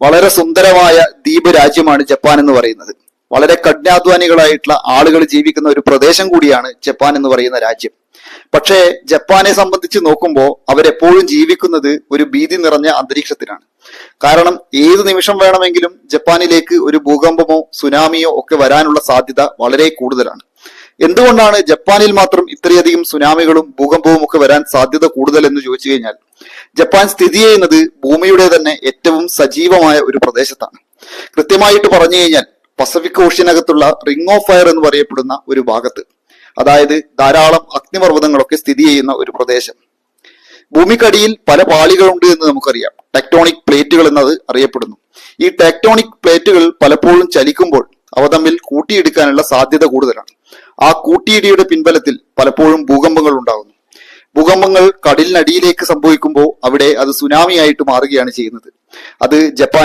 വളരെ സുന്ദരമായ ദ്വീപ് രാജ്യമാണ് ജപ്പാൻ എന്ന് പറയുന്നത്. വളരെ കഠിനാധ്വാനികളായിട്ടുള്ള ആളുകൾ ജീവിക്കുന്ന ഒരു പ്രദേശം കൂടിയാണ് ജപ്പാൻ എന്ന് പറയുന്ന രാജ്യം. പക്ഷേ ജപ്പാനെ സംബന്ധിച്ച് നോക്കുമ്പോൾ അവരെപ്പോഴും ജീവിക്കുന്നത് ഒരു ഭീതി നിറഞ്ഞ അന്തരീക്ഷത്തിലാണ്. കാരണം ഏത് നിമിഷം വേണമെങ്കിലും ജപ്പാനിലേക്ക് ഒരു ഭൂകമ്പമോ സുനാമിയോ ഒക്കെ വരാനുള്ള സാധ്യത വളരെ കൂടുതലാണ്. എന്തുകൊണ്ടാണ് ജപ്പാനിൽ മാത്രം ഇത്രയധികം സുനാമികളും ഭൂകമ്പവും ഒക്കെ സാധ്യത കൂടുതൽ എന്ന് ചോദിച്ചു കഴിഞ്ഞാൽ ജപ്പാൻ സ്ഥിതി ചെയ്യുന്നത് ഭൂമിയുടെ തന്നെ ഏറ്റവും സജീവമായ ഒരു പ്രദേശത്താണ്. കൃത്യമായിട്ട് പറഞ്ഞു കഴിഞ്ഞാൽ പസഫിക് ഓഷ്യനകത്തുള്ള റിംഗ് ഓഫ് ഫയർ എന്ന് പറയപ്പെടുന്ന ഒരു ഭാഗത്ത് അതായത് ധാരാളം അഗ്നിപർവതങ്ങളൊക്കെ സ്ഥിതി ചെയ്യുന്ന ഒരു പ്രദേശം. ഭൂമിക്കടിയിൽ പല പാളികളുണ്ട് എന്ന് നമുക്കറിയാം. ടെക്ടോണിക് പ്ലേറ്റുകൾ എന്നത് അറിയപ്പെടുന്നു. ഈ ടെക്ടോണിക് പ്ലേറ്റുകൾ പലപ്പോഴും ചലിക്കുമ്പോൾ അവ തമ്മിൽ കൂട്ടിയിടിക്കാനുള്ള സാധ്യത കൂടുതലാണ്. ആ കൂട്ടിയിടിയുടെ പിൻബലത്തിൽ പലപ്പോഴും ഭൂകമ്പങ്ങൾ ഉണ്ടാകുന്നു. ഭൂകമ്പങ്ങൾ കടലിനടിയിലേക്ക് സംഭവിക്കുമ്പോൾ അവിടെ അത് സുനാമിയായിട്ട് മാറുകയാണ് ചെയ്യുന്നത്. അത് ജപ്പാൻ